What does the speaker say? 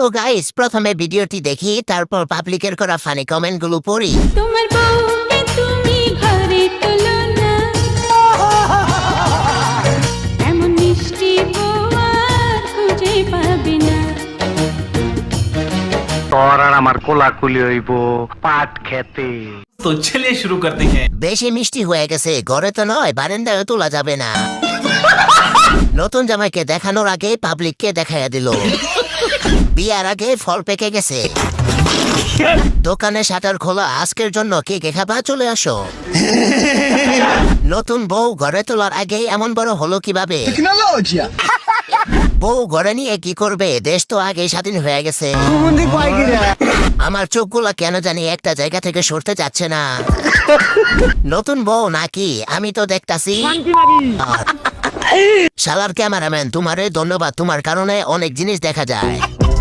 তো গাইস প্রথমে ভিডিওটি দেখি তারপর পাবলিকের করা ফানি কমেন্টগুলো পড়ি। তোমার আর আমার কোলাকুলি পাট বেশি মিষ্টি হয়ে গেছে ঘরে তো নয় তোলা যাবে না। নতুন জামাইকে দেখানোর আগে পাবলিক কে দেখাইয়া দিল। বিয়ার আগে ফল পেকে গেছে। দোকানে শাটার খোলা আজকের জন্য কে কে খাবা চলে আসো। নতুন বউ ঘরে তোলার আগে এমন বড় হলো কীভাবে? বউ ঘরে নিয়ে কি করবে? দেশ তো আগে স্বাধীন হয়ে গেছে। আমার চোখগুলো কেন জানি একটা জায়গা থেকে সরতে যাচ্ছে না। নতুন বউ নাকি? আমি তো দেখতাছি। শালার ক্যামেরাম্যান তোমারে ধন্যবাদ তোমার কারণে অনেক জিনিস দেখা যায়।